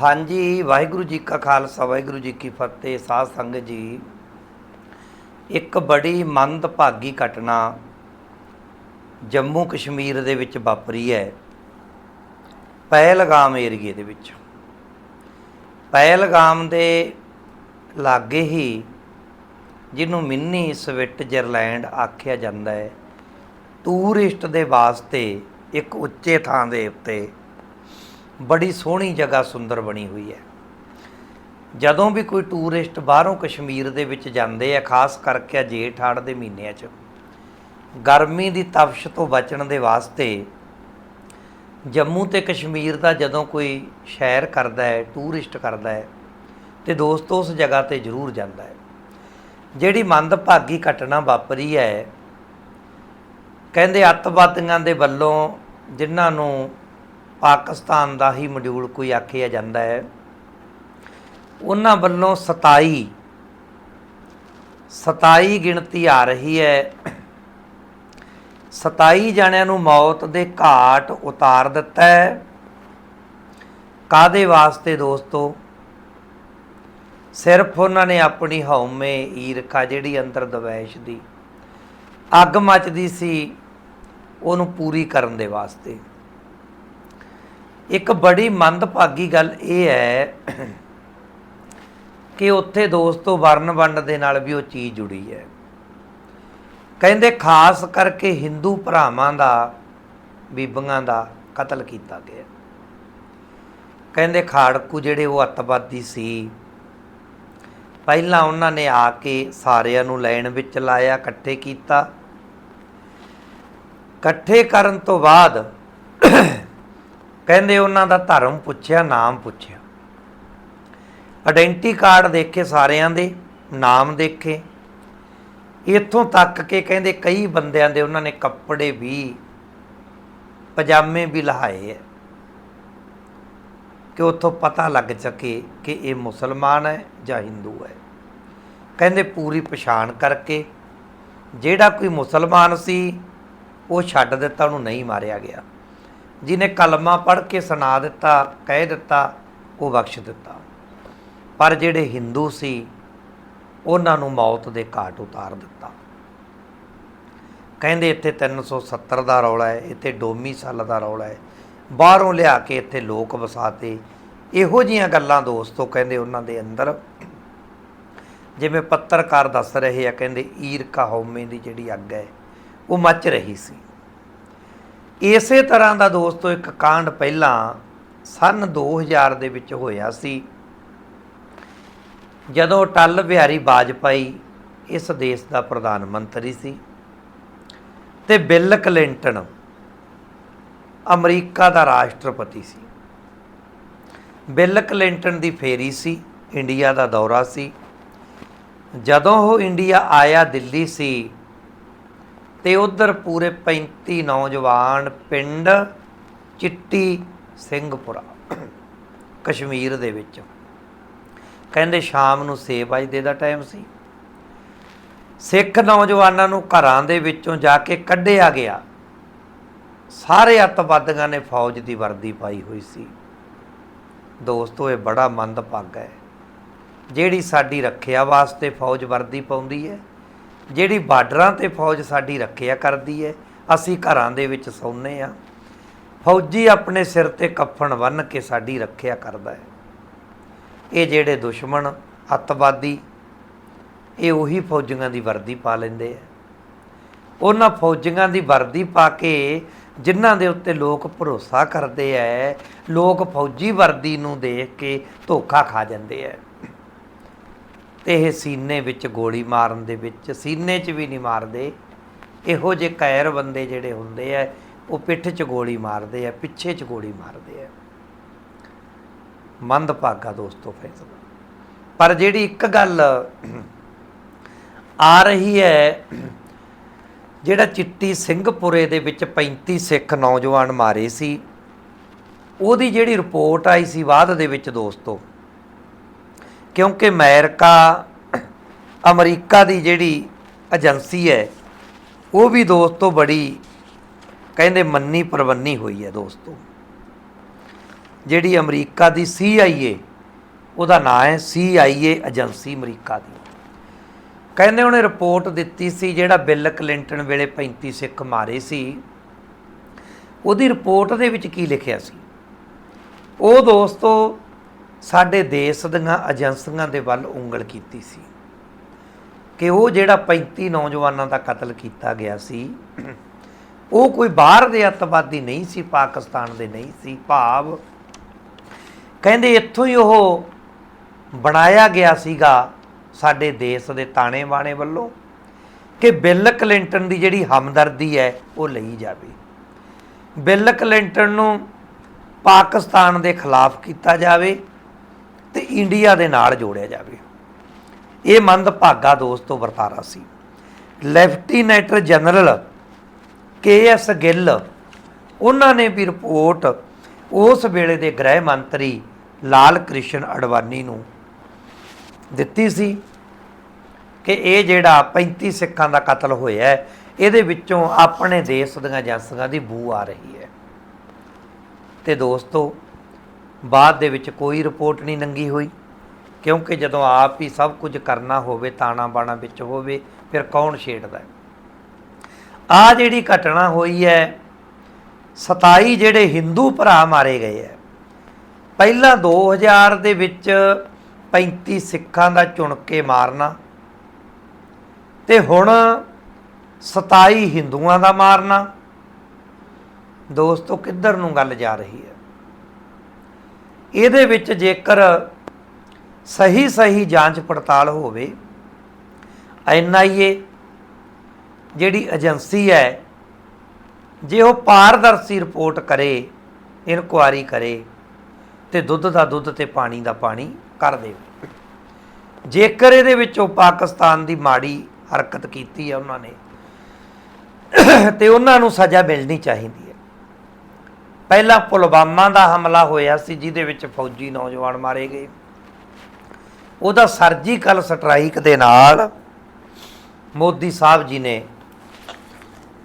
ਹਾਂਜੀ, ਵਾਹਿਗੁਰੂ ਜੀ ਕਾ ਖਾਲਸਾ, ਵਾਹਿਗੁਰੂ ਜੀ ਕੀ ਫਤਿਹ, ਸਾਧ ਸੰਗਤ ਜੀ। ਇੱਕ ਬੜੀ ਮੰਦਭਾਗੀ ਘਟਨਾ ਜੰਮੂ ਕਸ਼ਮੀਰ ਦੇ ਵਿੱਚ ਵਾਪਰੀ ਹੈ, ਪਹਿਲਗਾਮ ਏਰੀਏ ਦੇ ਵਿੱਚ। ਪਹਿਲਗਾਮ ਦੇ ਲਾਗੇ ਹੀ ਜਿਹਨੂੰ ਮਿੰਨੀ ਸਵਿਟਜ਼ਰਲੈਂਡ ਆਖਿਆ ਜਾਂਦਾ ਹੈ, ਟੂਰਿਸਟ ਦੇ ਵਾਸਤੇ ਇੱਕ ਉੱਚੇ ਥਾਂ ਦੇ ਉੱਤੇ ਬੜੀ ਸੋਹਣੀ ਜਗ੍ਹਾ ਸੁੰਦਰ ਬਣੀ ਹੋਈ ਹੈ। ਜਦੋਂ ਵੀ ਕੋਈ ਟੂਰਿਸਟ ਬਾਹਰੋਂ ਕਸ਼ਮੀਰ ਦੇ ਵਿੱਚ ਜਾਂਦੇ ਆ, ਖਾਸ ਕਰਕੇ ਜੇਠ ਹਾੜ ਦੇ ਮਹੀਨਿਆਂ 'ਚ, ਗਰਮੀ ਦੀ ਤਪਸ਼ ਤੋਂ ਬਚਣ ਦੇ ਵਾਸਤੇ ਜੰਮੂ ਤੇ ਕਸ਼ਮੀਰ ਦਾ ਜਦੋਂ ਕੋਈ ਸ਼ਹਿਰ ਕਰਦਾ ਹੈ, ਟੂਰਿਸਟ ਕਰਦਾ ਹੈ, ਤੇ ਦੋਸਤ ਉਸ ਜਗ੍ਹਾ ਤੇ ਜ਼ਰੂਰ ਜਾਂਦਾ ਹੈ। ਜਿਹੜੀ ਮੰਦਭਾਗੀ ਘਟਨਾ ਵਾਪਰੀ ਹੈ, ਕਹਿੰਦੇ ਅੱਤਵਾਦੀਆਂ ਦੇ ਵੱਲੋਂ ਜਿਨ੍ਹਾਂ ਨੂੰ ਪਾਕਿਸਤਾਨ ਦਾ ਹੀ ਮੋਡਿਊਲ ਕੋਈ ਆਖਿਆ ਜਾਂਦਾ ਹੈ। ਉਹਨਾਂ ਵੱਲੋਂ 27 27 ਗਿਣਤੀ ਆ ਰਹੀ ਹੈ। 27 ਜਣਿਆਂ ਨੂੰ ਮੌਤ ਦੇ ਘਾਟ ਉਤਾਰ ਦਿੱਤਾ ਹੈ। ਕਾਦੇ ਵਾਸਤੇ ਦੋਸਤੋ? ਸਿਰਫ ਉਹਨਾਂ ਨੇ ਆਪਣੀ ਹਉਮੈ ਈਰਖਾ ਜਿਹੜੀ ਅੰਦਰ ਦਵੈਸ਼ ਦੀ ਅੱਗ ਮੱਚਦੀ ਸੀ, ਉਹਨੂੰ ਪੂਰੀ ਕਰਨ ਦੇ ਵਾਸਤੇ। ਇੱਕ ਬੜੀ ਮੰਦਭਾਗੀ ਗੱਲ ਇਹ ਹੈ ਕਿ ਉੱਥੇ ਦੋਸਤੋ ਵਰਨ ਵੰਡ ਦੇ ਨਾਲ ਵੀ ਉਹ ਚੀਜ਼ ਜੁੜੀ ਹੈ। ਕਹਿੰਦੇ ਖਾਸ ਕਰਕੇ ਹਿੰਦੂ ਭਰਾਵਾਂ ਦਾ, ਬੀਬੀਆਂ ਦਾ ਕਤਲ ਕੀਤਾ ਗਿਆ। ਕਹਿੰਦੇ ਖਾੜਕੂ ਜਿਹੜੇ ਉਹ ਅੱਤਵਾਦੀ ਸੀ, ਪਹਿਲਾਂ ਉਹਨਾਂ ਨੇ ਆ ਕੇ ਸਾਰਿਆਂ ਨੂੰ ਲਾਈਨ ਵਿੱਚ ਲਾਇਆ, ਇਕੱਠੇ ਕੀਤਾ। ਇਕੱਠੇ ਕਰਨ ਤੋਂ ਬਾਅਦ ਕਹਿੰਦੇ ਉਹਨਾਂ ਦਾ ਧਰਮ ਪੁੱਛਿਆ, ਨਾਮ ਪੁੱਛਿਆ। ਆਇਡੈਂਟੀ ਕਾਰਡ ਦੇਖੇ ਸਾਰਿਆਂ ਦੇ, ਨਾਮ ਦੇਖੇ। ਇੱਥੋਂ ਤੱਕ ਕਿ ਕਹਿੰਦੇ ਕਈ ਬੰਦਿਆਂ ਦੇ ਉਹਨਾਂ ਨੇ ਕੱਪੜੇ ਵੀ, ਪਜਾਮੇ ਵੀ ਲਹਾਏ ਹੈ। ਕਿ ਉੱਥੋਂ ਪਤਾ ਲੱਗ ਸਕੇ ਕਿ ਇਹ ਮੁਸਲਮਾਨ ਹੈ ਜਾਂ ਹਿੰਦੂ ਹੈ। ਕਹਿੰਦੇ ਪੂਰੀ ਪਛਾਣ ਕਰਕੇ, ਜਿਹੜਾ ਕੋਈ ਮੁਸਲਮਾਨ ਸੀ, ਉਹ ਛੱਡ ਦਿੱਤਾ, ਉਹਨੂੰ ਨਹੀਂ ਮਾਰਿਆ ਗਿਆ। ਜਿਹਨੇ ਕਲਮਾ ਪੜ੍ਹ ਕੇ ਸੁਣਾ ਦਿੱਤਾ, ਕਹਿ ਦਿੱਤਾ, ਉਹ ਬਖਸ਼ ਦਿੱਤਾ। ਪਰ ਜਿਹੜੇ ਹਿੰਦੂ ਸੀ, ਉਹਨਾਂ ਨੂੰ ਮੌਤ ਦੇ ਘਾਟ ਉਤਾਰ ਦਿੱਤਾ। ਕਹਿੰਦੇ ਇੱਥੇ 370 ਦਾ ਰੌਲਾ ਹੈ, ਇੱਥੇ ਡੋਮੀ ਸਾਲ ਦਾ ਰੌਲਾ ਹੈ। ਬਾਹਰੋਂ ਲਿਆ ਕੇ ਇੱਥੇ ਲੋਕ ਵਸਾਤੇ। ਇਹੋ ਜੀਆਂ ਗੱਲਾਂ ਦੋਸਤੋ ਕਹਿੰਦੇ ਉਹਨਾਂ ਦੇ ਅੰਦਰ। ਜਿਵੇਂ ਪੱਤਰਕਾਰ ਦੱਸ ਰਹੇ ਆ, ਕਹਿੰਦੇ ਈਰਕਾ ਹਉਮੈ ਦੀ ਜਿਹੜੀ ਅੱਗ ਹੈ, ਉਹ ਮੱਚ ਰਹੀ ਸੀ। ਇਸੇ ਤਰ੍ਹਾਂ ਦਾ ਦੋਸਤੋ ਇੱਕ ਕਾਂਡ ਪਹਿਲਾਂ ਸਨ 2000 ਦੇ ਵਿੱਚ ਹੋਇਆ ਸੀ। ਜਦੋਂ ਟੱਲ ਬਿਹਾਰੀ ਬਾਜਪਾਈ ਇਸ ਦੇਸ਼ ਦਾ ਪ੍ਰਧਾਨ ਮੰਤਰੀ ਸੀ ਤੇ ਬਿਲ ਕਲਿੰਟਨ ਅਮਰੀਕਾ ਦਾ ਰਾਸ਼ਟਰਪਤੀ ਸੀ। ਬਿਲ ਕਲਿੰਟਨ ਦੀ ਫੇਰੀ ਸੀ, ਇੰਡੀਆ ਦਾ ਦੌਰਾ ਸੀ। ਜਦੋਂ ਉਹ ਇੰਡੀਆ ਆਇਆ ਦਿੱਲੀ ਸੀ ਤੇ ਉਧਰ ਪੂਰੇ 35 ਨੌਜਵਾਨ ਪਿੰਡ ਚਿੱਟੀ ਸਿੰਘਪੁਰਾ, ਕਸ਼ਮੀਰ ਦੇ ਵਿੱਚ। ਕਹਿੰਦੇ ਸ਼ਾਮ ਨੂੰ 6 ਵਜੇ ਦਾ ਟਾਈਮ ਸੀ। ਸਿੱਖ ਨੌਜਵਾਨਾਂ ਨੂੰ ਘਰਾਂ ਦੇ ਵਿੱਚੋਂ ਜਾ ਕੇ ਕੱਢਿਆ ਗਿਆ। ਸਾਰੇ ਅੱਤਵਾਦੀਆਂ ਨੇ ਫੌਜ ਦੀ ਵਰਦੀ ਪਾਈ ਹੋਈ ਸੀ। ਦੋਸਤੋ, ਇਹ ਬੜਾ ਮੰਦਭਾਗਾ ਹੈ। ਜਿਹੜੀ ਸਾਡੀ ਰੱਖਿਆ ਵਾਸਤੇ ਫੌਜ ਵਰਦੀ ਪਾਉਂਦੀ ਹੈ ਜਿਹੜੀ ਬਾਰਡਰਾਂ ਤੇ ਫੌਜ ਸਾਡੀ ਰੱਖਿਆ ਕਰਦੀ ਹੈ ਅਸੀਂ ਘਰਾਂ ਦੇ ਵਿੱਚ ਸੌਂਦੇ ਆ। ਫੌਜੀ ਆਪਣੇ ਸਿਰ ਤੇ ਕਫਨ ਬੰਨ੍ਹ ਕੇ ਸਾਡੀ ਰੱਖਿਆ ਕਰਦਾ ਹੈ ਇਹ ਜਿਹੜੇ ਦੁਸ਼ਮਣ, ਅੱਤਵਾਦੀ, ਇਹ ਉਹੀ ਫੌਜੀਆਂ ਦੀ ਵਰਦੀ ਪਾ ਲੈਂਦੇ ਆ ਉਹਨਾਂ ਫੌਜੀਆਂ ਦੀ ਵਰਦੀ ਪਾ ਕੇ ਜਿਨ੍ਹਾਂ ਦੇ ਉੱਤੇ ਲੋਕ ਭਰੋਸਾ ਕਰਦੇ ਐ, ਲੋਕ ਫੌਜੀ ਵਰਦੀ ਨੂੰ ਦੇਖ ਕੇ ਧੋਖਾ ਖਾ ਜਾਂਦੇ ਐ। ਤੇ ਇਹ ਸੀਨੇ ਵਿੱਚ ਗੋਲੀ ਮਾਰਨ ਦੇ ਵਿੱਚ, ਸੀਨੇ 'ਚ ਵੀ ਨਹੀਂ ਮਾਰਦੇ। ਇਹੋ ਜਿਹੇ ਕੈਰ ਬੰਦੇ ਜਿਹੜੇ ਹੁੰਦੇ ਐ ਉਹ ਪਿੱਠ 'ਚ ਗੋਲੀ ਮਾਰਦੇ ਐ ਪਿੱਛੇ 'ਚ ਗੋਲੀ ਮਾਰਦੇ ਐ ਮੰਦ ਭਾਗਾ ਦੋਸਤੋ, ਫੈਸਲਾ। ਪਰ ਜਿਹੜੀ ਇੱਕ ਗੱਲ ਆ ਰਹੀ ਹੈ, ਜਿਹੜਾ ਚਿੱਟੀ ਸਿੰਘਪੁਰੇ ਦੇ ਵਿੱਚ 35 ਸਿੱਖ ਨੌਜਵਾਨ ਮਾਰੇ ਸੀ, ਉਹਦੀ ਜਿਹੜੀ ਰਿਪੋਰਟ ਆਈ ਸੀ ਬਾਅਦ ਦੇ ਵਿੱਚ ਦੋਸਤੋ ਕਿਉਂਕਿ ਅਮਰੀਕਾ ਅਮਰੀਕਾ ਦੀ ਜਿਹੜੀ ਏਜੰਸੀ ਹੈ, ਉਹ ਵੀ ਦੋਸਤੋ ਬੜੀ ਕਹਿੰਦੇ ਮੰਨੀ ਪ੍ਰਵੰਨੀ ਹੋਈ ਹੈ ਦੋਸਤੋ ਜਿਹੜੀ ਅਮਰੀਕਾ ਦੀ CIA ਉਹਦਾ ਨਾਂ ਹੈ CIA ਏਜੰਸੀ ਅਮਰੀਕਾ ਦੀ। ਕਹਿੰਦੇ ਉਹਨੇ ਰਿਪੋਰਟ ਦਿੱਤੀ ਸੀ ਜਿਹੜਾ ਬਿੱਲ ਕਲਿੰਟਨ ਵੇਲੇ 35 ਸਿੱਖ ਮਾਰੇ ਸੀ। ਉਹਦੀ ਰਿਪੋਰਟ ਦੇ ਵਿੱਚ ਕੀ ਲਿਖਿਆ ਸੀ? ਉਹ ਦੋਸਤੋ ਸਾਡੇ ਦੇਸ਼ ਦੀਆਂ ਏਜੰਸੀਆਂ ਦੇ ਵੱਲ ਉਂਗਲ ਕੀਤੀ ਸੀ ਕਿ ਉਹ ਜਿਹੜਾ 35 ਨੌਜਵਾਨਾਂ ਦਾ ਕਤਲ ਕੀਤਾ ਗਿਆ ਸੀ, ਉਹ ਕੋਈ ਬਾਹਰ ਦੇ ਅੱਤਵਾਦੀ ਨਹੀਂ ਸੀ, ਪਾਕਿਸਤਾਨ ਦੇ ਨਹੀਂ ਸੀ, ਭਾਵ ਕਹਿੰਦੇ ਇੱਥੋਂ ਹੀ ਉਹ ਬਣਾਇਆ ਗਿਆ ਸੀਗਾ ਸਾਡੇ ਦੇਸ਼ ਦੇ ਤਾਣੇ ਬਾਣੇ ਵੱਲੋਂ ਕਿ ਬਿੱਲ ਕਲਿੰਟਨ ਦੀ ਜਿਹੜੀ ਹਮਦਰਦੀ ਹੈ, ਉਹ ਲਈ ਜਾਵੇ। ਬਿੱਲ ਕਲਿੰਟਨ ਨੂੰ ਪਾਕਿਸਤਾਨ ਦੇ ਖਿਲਾਫ ਕੀਤਾ ਜਾਵੇ। ਤੇ ਇੰਡੀਆ ਦੇ ਨਾਲ ਜੋੜਿਆ ਜਾਵੇ। ਇਹ ਮੰਦਭਾਗਾ ਦੋਸਤੋ ਵਰਤਾਰਾ ਸੀ। Lieutenant general K S Gill, ਉਹਨਾਂ ਨੇ ਵੀ ਰਿਪੋਰਟ ਉਸ ਵੇਲੇ ਦੇ ਗ੍ਰਹਿ ਮੰਤਰੀ ਲਾਲ ਕ੍ਰਿਸ਼ਨ ਅਡਵਾਨੀ ਨੂੰ ਦਿੱਤੀ ਸੀ ਕਿ ਇਹ ਜਿਹੜਾ 35 ਸਿੱਖਾਂ ਦਾ ਕਤਲ ਹੋਇਆ ਹੈ, ਇਹਦੇ ਵਿੱਚੋਂ ਆਪਣੇ ਦੇਸ਼ ਦੀਆਂ ਏਜੰਸੀਆਂ ਦੀ ਬੂ ਆ ਰਹੀ ਹੈ। ਤੇ ਦੋਸਤੋ ਬਾਅਦ ਦੇ ਵਿੱਚ ਕੋਈ ਰਿਪੋਰਟ ਨਹੀਂ ਨੰਗੀ ਹੋਈ, ਕਿਉਂਕਿ ਜਦੋਂ ਆਪ ਹੀ ਸਭ ਕੁਝ ਕਰਨਾ ਹੋਵੇ, ਤਾਣਾ ਬਾਣਾ ਵਿੱਚ ਹੋਵੇ, ਫਿਰ ਕੌਣ ਛੇੜਦਾ ਹੈ? ਆ ਜਿਹੜੀ ਘਟਨਾ ਹੋਈ ਹੈ 27 ਜਿਹੜੇ ਹਿੰਦੂ ਭਰਾ ਮਾਰੇ ਗਏ ਹੈ। ਪਹਿਲਾਂ 2000 ਦੇ ਵਿੱਚ 35 ਸਿੱਖਾਂ ਦਾ ਚੁਣ ਕੇ ਮਾਰਨਾ ਤੇ ਹੁਣ 27 ਹਿੰਦੂਆਂ ਦਾ ਮਾਰਨਾ। ਦੋਸਤੋ, ਕਿੱਧਰ ਨੂੰ ਗੱਲ ਜਾ ਰਹੀ ਹੈ? ਇਹਦੇ ਵਿੱਚ ਜੇਕਰ ਸਹੀ ਸਹੀ ਜਾਂਚ ਪੜਤਾਲ ਹੋਵੇ, ਐਨਆਈਏ ਜਿਹੜੀ ਏਜੰਸੀ ਹੈ, ਜੇ ਉਹ ਪਾਰਦਰਸ਼ੀ ਰਿਪੋਰਟ ਕਰੇ, ਇਨਕੁਆਰੀ ਕਰੇ, ਤੇ ਦੁੱਧ ਦਾ ਦੁੱਧ ਤੇ ਪਾਣੀ ਦਾ ਪਾਣੀ ਕਰ ਦੇਵੇ। ਜੇਕਰ ਇਹਦੇ ਵਿੱਚੋਂ ਪਾਕਿਸਤਾਨ ਦੀ ਮਾੜੀ ਹਰਕਤ ਕੀਤੀ ਹੈ ਉਹਨਾਂ ਨੇ, ਤੇ ਉਹਨਾਂ ਨੂੰ ਸਜ਼ਾ ਮਿਲਣੀ ਚਾਹੀਦੀ ਪਹਿਲਾ ਪੁਲਵਾਮਾ ਦਾ ਹਮਲਾ ਹੋਇਆ ਸੀ, ਜਿਹਦੇ ਵਿੱਚ ਫੌਜੀ ਨੌਜਵਾਨ ਮਾਰੇ ਗਏ। ਉਹਦਾ ਸਰਜੀਕਲ ਸਟ੍ਰਾਈਕ ਦੇ ਨਾਲ ਮੋਦੀ ਸਾਹਿਬ ਜੀ ਨੇ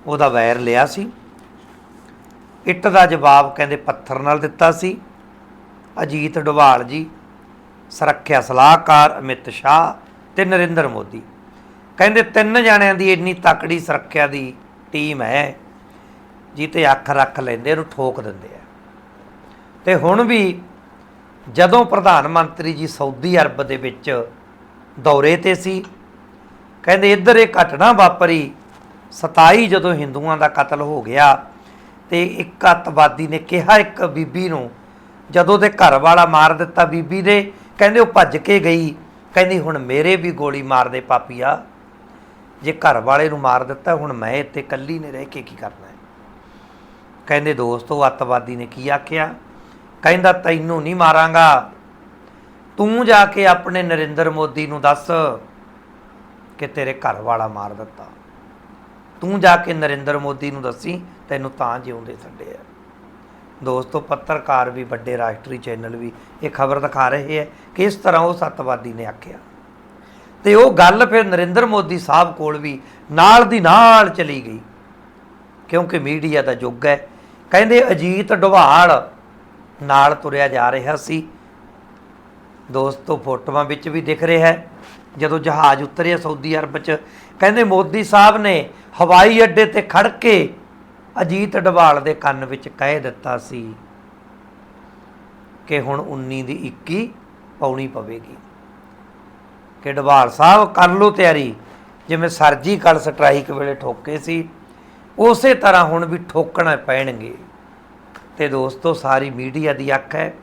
ਉਹਦਾ ਵੈਰ ਲਿਆ ਸੀ। ਇੱਟ ਦਾ ਜਵਾਬ ਕਹਿੰਦੇ ਪੱਥਰ ਨਾਲ ਦਿੱਤਾ ਸੀ। ਅਜੀਤ ਡੋਵਾਲ ਜੀ, ਸੁਰੱਖਿਆ ਸਲਾਹਕਾਰ ਅਮਿਤ ਸ਼ਾਹ ਤੇ ਨਰਿੰਦਰ ਮੋਦੀ। ਕਹਿੰਦੇ ਤਿੰਨ ਜਣਿਆਂ ਦੀ ਇੰਨੀ ਤਕੜੀ ਸੁਰੱਖਿਆ ਦੀ ਟੀਮ ਹੈ। ਜੀ 'ਤੇ ਅੱਖ ਰੱਖ ਲੈਂਦੇ, ਉਹਨੂੰ ਠੋਕ ਦਿੰਦੇ ਆ। ਤੇ ਹੁਣ ਵੀ ਜਦੋਂ ਪ੍ਰਧਾਨ ਮੰਤਰੀ ਜੀ ਸਾਊਦੀ ਅਰਬ ਦੇ ਵਿੱਚ ਦੌਰੇ ਤੇ ਸੀ, ਕਹਿੰਦੇ ਇੱਧਰ ਇਹ ਘਟਨਾ ਵਾਪਰੀ 27 ਜਦੋਂ ਹਿੰਦੂਆਂ ਦਾ ਕਤਲ ਹੋ ਗਿਆ, ਤੇ ਇੱਕ ਅੱਤਵਾਦੀ ਨੇ ਕਿਹਾ ਇੱਕ ਬੀਬੀ ਨੂੰ, ਜਦੋਂ ਦੇ ਘਰ ਵਾਲਾ ਮਾਰ ਦਿੱਤਾ ਬੀਬੀ ਦੇ ਕਹਿੰਦੇ ਉਹ ਭੱਜ ਕੇ ਗਈ, ਕਹਿੰਦੀ ਹੁਣ ਮੇਰੇ ਵੀ ਗੋਲੀ ਮਾਰ ਦੇ ਪਾਪੀਆ ਜੇ ਘਰ ਵਾਲੇ ਨੂੰ ਮਾਰ ਦਿੱਤਾ, ਹੁਣ ਮੈਂ ਇੱਥੇ ਇਕੱਲੀ ਨੇ ਰਹਿ ਕੇ ਕੀ ਕਰਨਾ? ਕਹਿੰਦੇ ਦੋਸਤੋ, ਅੱਤਵਾਦੀ ਨੇ ਕੀ ਆਖਿਆ? ਕਹਿੰਦਾ, ਤੈਨੂੰ ਨਹੀਂ ਮਾਰਾਂਗਾ। ਤੂੰ ਜਾ ਕੇ ਆਪਣੇ ਨਰਿੰਦਰ ਮੋਦੀ ਨੂੰ ਦੱਸ ਕਿ ਤੇਰੇ ਘਰ ਵਾਲਾ ਮਾਰ ਦਿੱਤਾ। ਤੂੰ ਜਾ ਕੇ ਨਰਿੰਦਰ ਮੋਦੀ ਨੂੰ ਦੱਸੀ, ਤੈਨੂੰ ਤਾਂ ਜਿਉਂਦੇ ਛੱਡੇ ਆ। ਦੋਸਤੋ, ਪੱਤਰਕਾਰ ਵੀ, ਵੱਡੇ ਰਾਸ਼ਟਰੀ ਚੈਨਲ ਵੀ ਇਹ ਖਬਰ ਦਿਖਾ ਰਹੇ ਹੈ ਕਿ ਇਸ ਤਰ੍ਹਾਂ ਉਹ ਸੱਤਵਾਦੀ ਨੇ ਆਖਿਆ। ਤੇ ਉਹ ਗੱਲ ਫਿਰ ਨਰਿੰਦਰ ਮੋਦੀ ਸਾਹਿਬ ਕੋਲ ਵੀ ਨਾਲ ਦੀ ਨਾਲ ਚਲੀ ਗਈ, ਕਿਉਂਕਿ ਮੀਡੀਆ ਦਾ ਯੁੱਗ ਹੈ। ਕਹਿੰਦੇ ਅਜੀਤ ਡਵਾਲ ਨਾਲ ਤੁਰਿਆ ਜਾ ਰਿਹਾ ਸੀ। ਦੋਸਤੋ, ਫੋਟੋਆਂ ਵਿੱਚ ਵੀ ਦਿਖ ਰਿਹਾ ਹੈ, ਜਦੋਂ ਜਹਾਜ਼ ਉਤਰਿਆ ਸਾਊਦੀ ਅਰਬ 'ਚ, ਕਹਿੰਦੇ ਮੋਦੀ ਸਾਹਿਬ ਨੇ ਹਵਾਈ ਅੱਡੇ ਤੇ ਖੜ ਕੇ ਅਜੀਤ ਡਵਾਲ ਦੇ ਕੰਨ ਵਿੱਚ ਕਹਿ ਦਿੱਤਾ ਸੀ ਕਿ ਹੁਣ 19 ਦੀ 21 ਪਾਉਣੀ ਪਵੇਗੀ। ਕਿ ਡਵਾਲ ਸਾਹਿਬ ਕਰ ਲਓ ਤਿਆਰੀ, ਜਿਵੇਂ ਸਰਜੀਕਲ ਸਟ੍ਰਾਈਕ ਵੇਲੇ ਠੋਕੇ ਸੀ। ਉਸੇ ਤਰ੍ਹਾਂ ਹੁਣ ਵੀ ਠੋਕਣਾ ਪੈਣਗੇ। ਤੇ ਦੋਸਤੋ, ਸਾਰੀ ਮੀਡੀਆ ਦੀ ਅੱਖ ਹੈ।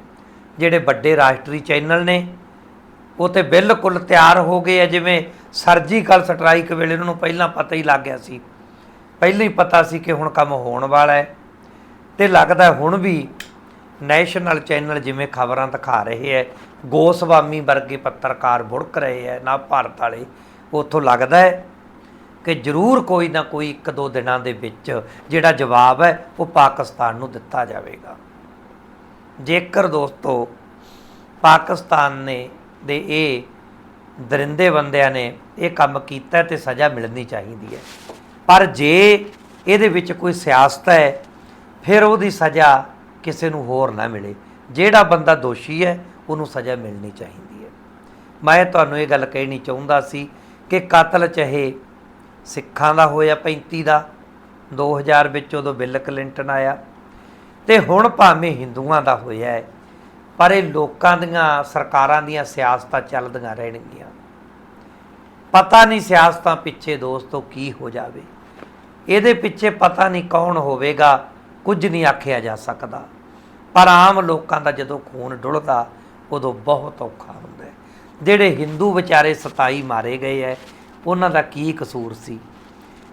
ਜਿਹੜੇ ਵੱਡੇ ਰਾਸ਼ਟਰੀ ਚੈਨਲ ਨੇ, ਉਹ ਤੇ ਬਿਲਕੁਲ ਤਿਆਰ ਹੋ ਗਏ ਆ। ਜਿਵੇਂ ਸਰਜੀਕਲ ਸਟ੍ਰਾਈਕ ਵੇਲੇ ਉਹਨਾਂ ਨੂੰ ਪਹਿਲਾਂ ਪਤਾ ਹੀ ਲੱਗ ਗਿਆ ਸੀ। ਪਹਿਲਾਂ ਹੀ ਪਤਾ ਸੀ ਕਿ ਹੁਣ ਕੰਮ ਹੋਣ ਵਾਲਾ ਹੈ। ਤੇ ਲੱਗਦਾ ਹੁਣ ਵੀ ਨੈਸ਼ਨਲ ਚੈਨਲ ਜਿਵੇਂ ਖਬਰਾਂ ਦਿਖਾ ਰਹੇ ਹੈ, ਗੋਸਵਾਮੀ ਵਰਗੇ ਪੱਤਰਕਾਰ ਬੁੜਕ ਰਹੇ ਹੈ, ਨਾ ਭਾਰਤ ਵਾਲੇ। ਉੱਥੋਂ ਲੱਗਦਾ ਹੈ ਕਿ ਜ਼ਰੂਰ ਕੋਈ ਨਾ ਕੋਈ ਇੱਕ ਦੋ ਦਿਨਾਂ ਦੇ ਵਿੱਚ ਜਿਹੜਾ ਜਵਾਬ ਹੈ, ਉਹ ਪਾਕਿਸਤਾਨ ਨੂੰ ਦਿੱਤਾ ਜਾਵੇਗਾ। ਜੇਕਰ ਦੋਸਤੋ, ਪਾਕਿਸਤਾਨ ਨੇ ਦੇ ਇਹ ਦਰਿੰਦੇ ਬੰਦਿਆਂ ਨੇ ਇਹ ਕੰਮ ਕੀਤਾ ਤੇ ਸਜ਼ਾ ਮਿਲਣੀ ਚਾਹੀਦੀ ਹੈ। ਪਰ ਜੇ ਇਹਦੇ ਵਿੱਚ ਕੋਈ ਸਿਆਸਤ ਹੈ, ਫਿਰ ਉਹਦੀ ਸਜ਼ਾ ਕਿਸੇ ਨੂੰ ਹੋਰ ਨਾ ਮਿਲੇ। ਜਿਹੜਾ ਬੰਦਾ ਦੋਸ਼ੀ ਹੈ, ਉਹਨੂੰ ਸਜ਼ਾ ਮਿਲਣੀ ਚਾਹੀਦੀ ਹੈ। ਮੈਂ ਤੁਹਾਨੂੰ ਇਹ ਗੱਲ ਕਹਿਣੀ ਚਾਹੁੰਦਾ ਸੀ ਕਿ ਕਤਲ ਚਾਹੇ ਸਿੱਖਾਂ ਦਾ ਹੋਇਆ 35 ਦਾ 2000 ਵਿੱਚ ਉਦੋਂ ਬਿੱਲ ਕਲਿੰਟਨ ਆਇਆ ਤੇ ਹੁਣ ਭਾਵੇਂ ਹਿੰਦੂਆਂ ਦਾ ਹੋਇਆ ਹੈ, ਪਰ ਇਹ ਲੋਕਾਂ ਦੀਆਂ, ਸਰਕਾਰਾਂ ਦੀਆਂ ਸਿਆਸਤਾਂ ਚੱਲਦੀਆਂ ਰਹਿਣਗੀਆਂ। ਪਤਾ ਨਹੀਂ ਸਿਆਸਤਾਂ ਪਿੱਛੇ ਦੋਸਤੋ ਕੀ ਹੋ ਜਾਵੇ। ਇਹਦੇ ਪਿੱਛੇ ਪਤਾ ਨਹੀਂ ਕੌਣ ਹੋਵੇਗਾ, ਕੁਝ ਨਹੀਂ ਆਖਿਆ ਜਾ ਸਕਦਾ। ਪਰ ਆਮ ਲੋਕਾਂ ਦਾ ਜਦੋਂ ਖੂਨ ਡੁੱਲਦਾ, ਉਦੋਂ ਬਹੁਤ ਔਖਾ ਹੁੰਦਾ ਜਿਹੜੇ ਹਿੰਦੂ ਵਿਚਾਰੇ 27 ਮਾਰੇ ਗਏ ਐ ਉਹਨਾਂ ਦਾ ਕੀ ਕਸੂਰ ਸੀ?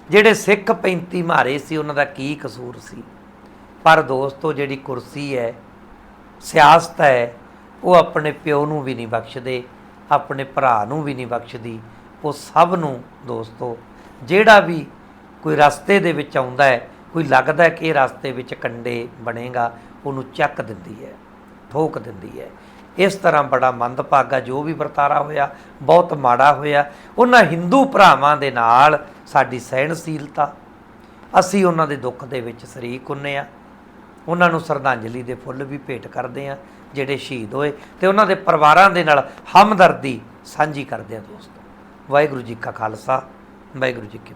ਜਿਹੜੇ ਸਿੱਖ 35 ਮਾਰੇ ਸੀ, ਉਹਨਾਂ ਦਾ ਕੀ ਕਸੂਰ ਸੀ? ਪਰ ਦੋਸਤੋ, ਜਿਹੜੀ ਕੁਰਸੀ ਹੈ, ਸਿਆਸਤ ਹੈ, ਉਹ ਆਪਣੇ ਪਿਓ ਨੂੰ ਵੀ ਨਹੀਂ ਬਖਸ਼ਦੇ, ਆਪਣੇ ਭਰਾ ਨੂੰ ਵੀ ਨਹੀਂ ਬਖਸ਼ਦੀ। ਉਹ ਸਭ ਨੂੰ ਦੋਸਤੋ, ਜਿਹੜਾ ਵੀ ਕੋਈ ਰਸਤੇ ਦੇ ਵਿੱਚ ਆਉਂਦਾ ਹੈ, ਕੋਈ ਲੱਗਦਾ ਕਿ ਇਹ ਰਸਤੇ ਵਿੱਚ ਕੰਡੇ ਬਣੇਗਾ, ਉਹਨੂੰ ਚੱਕ ਦਿੰਦੀ ਹੈ, ਠੋਕ ਦਿੰਦੀ ਹੈ। ਇਸ ਤਰ੍ਹਾਂ ਬੜਾ ਮੰਦਭਾਗਾ ਜੋ ਵੀ ਵਰਤਾਰਾ ਹੋਇਆ, ਬਹੁਤ ਮਾੜਾ ਹੋਇਆ। ਉਹਨਾਂ ਹਿੰਦੂ ਭਰਾਵਾਂ ਦੇ ਨਾਲ ਸਾਡੀ ਸਹਿਣਸ਼ੀਲਤਾ, ਅਸੀਂ ਉਹਨਾਂ ਦੇ ਦੁੱਖ ਦੇ ਵਿੱਚ ਸ਼ਰੀਕ ਹੁੰਨੇ ਆ। ਉਹਨਾਂ ਨੂੰ ਸ਼ਰਧਾਂਜਲੀ ਦੇ ਫੁੱਲ ਵੀ ਭੇਟ ਕਰਦੇ ਆ, ਜਿਹੜੇ ਸ਼ਹੀਦ ਹੋਏ ਤੇ ਉਹਨਾਂ ਦੇ ਪਰਿਵਾਰਾਂ ਦੇ ਨਾਲ ਹਮਦਰਦੀ ਸਾਂਝੀ ਕਰਦੇ ਆ ਦੋਸਤੋ। ਵਾਹਿਗੁਰੂ ਜੀ ਕਾ ਖਾਲਸਾ, ਵਾਹਿਗੁਰੂ ਜੀ ਕੀ